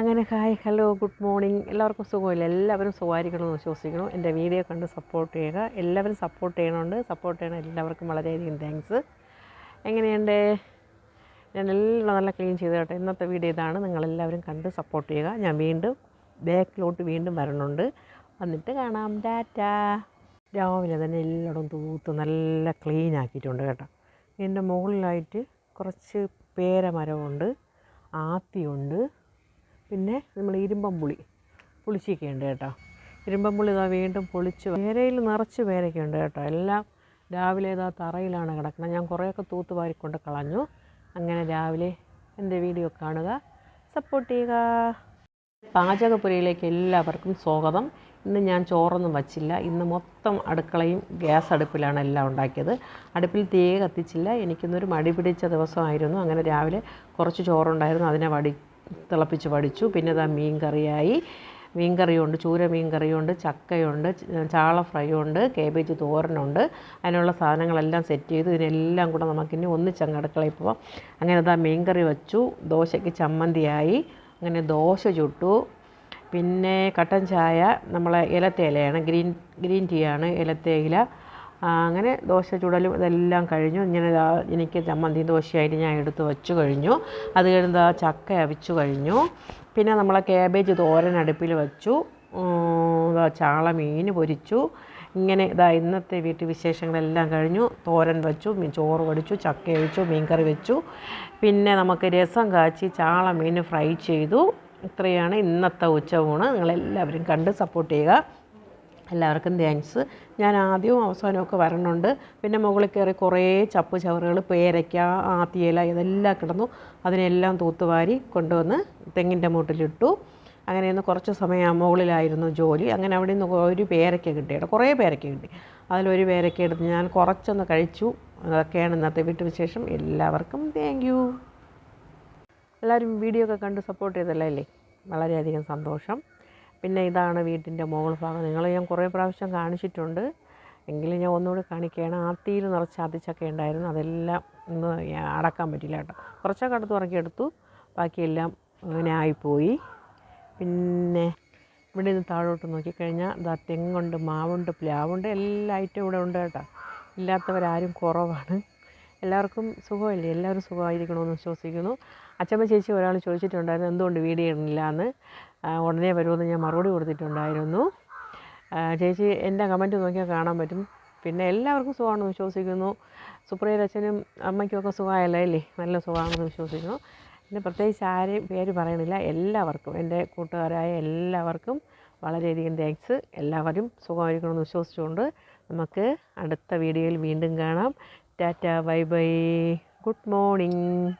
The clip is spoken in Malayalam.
അങ്ങനെ ഹായ് ഹലോ ഗുഡ് മോർണിംഗ് എല്ലാവർക്കും സുഖമില്ല. എല്ലാവരും സുഖമായിരിക്കണമെന്ന് വിശ്വസിക്കണം. എന്റെ വീഡിയോ കണ്ട് സപ്പോർട്ട് ചെയ്യുക. എല്ലാവരും സപ്പോർട്ട് ചെയ്യണമുണ്ട്. സപ്പോർട്ട് ചെയ്യണം എല്ലാവർക്കും വളരെയധികം താങ്ക്സ് എങ്ങനെയുണ്ട്? ഞാൻ എല്ലാം നല്ല ക്ലീൻ ചെയ്ത് കേട്ടോ. ഇന്നത്തെ വീഡിയോ ഇതാണ്. നിങ്ങളെല്ലാവരും കണ്ട് സപ്പോർട്ട് ചെയ്യുക. ഞാൻ വീണ്ടും ബാക്കിലോട്ട് വീണ്ടും വരണുണ്ട്. വന്നിട്ട് കാണാം. ഡാറ്റ രാവിലെ തന്നെ എല്ലായിടവും തൂത്ത് നല്ല ക്ലീൻ ആക്കിയിട്ടുണ്ട് കേട്ടോ. എന്റെ മുകളിലായിട്ട് കുറച്ച് പേരമരമുണ്ട്. ആത്തിയുണ്ട്. പിന്നെ നമ്മൾ ഇരുമ്പം പുളി പുളിച്ചൊക്കെ കേട്ടോ. ഇരുമ്പം പുളി ഇതാ വീണ്ടും പൊളിച്ച് വേരയിൽ നിറച്ച് വേരയ്ക്കുണ്ട് കേട്ടോ. എല്ലാം രാവിലെ ഇതാ തറയിലാണ് കിടക്കുന്നത്. ഞാൻ കുറേയൊക്കെ തൂത്ത് വാരിക്കൊണ്ട് കളഞ്ഞു. അങ്ങനെ രാവിലെ എന്റെ വീഡിയോ കാണുക. സപ്പോർട്ട് ചെയ്യുക. പാചകപ്പുരയിലേക്ക് എല്ലാവർക്കും സ്വാഗതം. ഇന്ന് ഞാൻ ചോറൊന്നും വച്ചില്ല. ഇന്ന് മൊത്തം അടുക്കളയും ഗ്യാസ് അടുപ്പിലാണ് എല്ലാം ഉണ്ടാക്കിയത്. അടുപ്പിൽ തീ കത്തിച്ചില്ല. എനിക്കിന്നൊരു മടി പിടിച്ച ദിവസമായിരുന്നു. അങ്ങനെ രാവിലെ കുറച്ച് ചോറുണ്ടായിരുന്നു. അതിനെ വടി തിളപ്പിച്ച് പഠിച്ചു പിന്നെ ഇതാ മീൻ കറിയായി മീൻ കറിയുണ്ട് ചൂര മീൻ കറിയുണ്ട് ചക്കയുണ്ട് ചാള ഫ്രൈ ഉണ്ട് കേബേജ് തോരനുണ്ട്. അതിനുള്ള സാധനങ്ങളെല്ലാം സെറ്റ് ചെയ്തു. ഇതിനെല്ലാം കൂടെ നമുക്കിനി ഒന്നിച്ചങ്ങ് അടുക്കളയിൽ പോവാം. അങ്ങനെ ഇതാ മീൻ കറി വെച്ചു. ദോശയ്ക്ക് ചമ്മന്തിയായി. അങ്ങനെ ദോശ ചുട്ടു. പിന്നെ കട്ടൻ ചായ നമ്മളെ ഇലത്തേലയാണ് ഗ്രീൻ ഗ്രീൻ ടീ ആണ് ഇലത്തേയില അങ്ങനെ ദോശ ചുടലും ഇതെല്ലാം കഴിഞ്ഞു. ഇങ്ങനെ എനിക്ക് ചമ്മന്തി ദോശയായിട്ട് ഞാൻ എടുത്ത് വെച്ച് കഴിഞ്ഞു. അത് കഴിഞ്ഞ് ചക്ക അവിച്ചു കഴിഞ്ഞു. പിന്നെ നമ്മളെ കാബേജ് തോരൻ അടുപ്പിൽ വെച്ചു. ചാള മീൻ പൊരിച്ചു. ഇങ്ങനെ ഇതാ ഇന്നത്തെ വീട്ടു വിശേഷങ്ങളെല്ലാം കഴിഞ്ഞു. തോരൻ വെച്ചു ചോറ് വടിച്ചു ചക്ക വെച്ചു മീൻകറി വെച്ചു. പിന്നെ നമുക്ക് രസം കാച്ചി ചാള മീൻ ഫ്രൈ ചെയ്തു. ഇത്രയാണ് ഇന്നത്തെ ഉച്ചയൂണ്. നിങ്ങളെല്ലാവരും കണ്ട് സപ്പോർട്ട് ചെയ്യുക. എല്ലാവർക്കും താങ്ക്സ് ഞാൻ ആദ്യവും അവസാനമൊക്കെ വരണുണ്ട്. പിന്നെ മുകളിൽ കയറി കുറേ ചപ്പ് ചവറുകൾ പേരയ്ക്ക ആത്തിയില ഇതെല്ലാം കിടന്നു. അതിനെല്ലാം തൂത്തുവാരി കൊണ്ടുവന്ന് തെങ്ങിന്റെ മൂട്ടിലിട്ടു. അങ്ങനെ ഇന്ന് കുറച്ച് സമയം മുകളിലായിരുന്നു ജോലി. അങ്ങനെ അവിടെ നിന്ന് ഒരു പേരയ്ക്ക കിട്ടി കുറേ പേരയ്ക്ക കിട്ടി. അതിലൊരു പേരയ്ക്ക എടുത്ത് ഞാൻ കുറച്ചൊന്ന് കഴിച്ചു. അതൊക്കെയാണ് ഇന്നത്തെ വീട്ടുവിശേഷം എല്ലാവർക്കും താങ്ക് യു എല്ലാവരും വീഡിയോ ഒക്കെ കണ്ട് സപ്പോർട്ട് ചെയ്തല്ലേ? വളരെയധികം സന്തോഷം. പിന്നെ ഇതാണ് വീട്ടിന്റെ മുകൾ ഭാഗം. നിങ്ങൾ ഞാൻ കുറേ പ്രാവശ്യം കാണിച്ചിട്ടുണ്ട്. എങ്കിലും ഞാൻ ഒന്നുകൂടി കാണിക്കുകയാണ്. ആത്തിയിൽ നിറച്ച് അതിച്ചൊക്കെ ഉണ്ടായിരുന്നു. അതെല്ലാം ഞാൻ അടക്കാൻ പറ്റില്ല കേട്ടോ. കുറച്ചൊക്കെ അടുത്ത് ഉറക്കിയെടുത്തു ബാക്കിയെല്ലാം അങ്ങനെ ആയിപ്പോയി. പിന്നെ ഇവിടെ നിന്ന് താഴോട്ട് നോക്കിക്കഴിഞ്ഞാൽ ഇതാ തെങ്ങുണ്ട് മാവുണ്ട് പ്ലാവുണ്ട്. എല്ലാ ഐറ്റവും ഇവിടെ ഉണ്ട് കേട്ടോ. ഇല്ലാത്തവരാരും കുറവാണ്. എല്ലാവർക്കും സുഖമല്ലേ? എല്ലാവരും സുഖമായിരിക്കണമെന്ന് വിശ്വസിക്കുന്നു. അച്ചമ്മ ചേച്ചി ഒരാൾ ചോദിച്ചിട്ടുണ്ടായിരുന്നു എന്തുകൊണ്ട് വീഡിയോ ഇടുന്നില്ല എന്ന് ഉടനെ വരുമെന്ന് ഞാൻ മറുപടി കൊടുത്തിട്ടുണ്ടായിരുന്നു. ചേച്ചി എന്റെ കമന്റ് നോക്കിയാൽ കാണാൻ പറ്റും. പിന്നെ എല്ലാവർക്കും സുഖമാണെന്ന് വിശ്വസിക്കുന്നു. സുപ്രിയരച്ഛനും അമ്മയ്ക്കുമൊക്കെ സുഖമായല്ലേ? അല്ലേ? നല്ല സുഖമാണെന്ന് വിശ്വസിക്കുന്നു. പിന്നെ പ്രത്യേകിച്ച് ആരെയും പേര് പറയണില്ല. എല്ലാവർക്കും എന്റെ കൂട്ടുകാരായ എല്ലാവർക്കും വളരെയധികം താങ്ക്സ്. എല്ലാവരും സുഖമായിരിക്കണമെന്ന് വിശ്വസിച്ചുകൊണ്ട് നമുക്ക് അടുത്ത വീഡിയോയിൽ വീണ്ടും കാണാം. Tata bye bye. Good morning.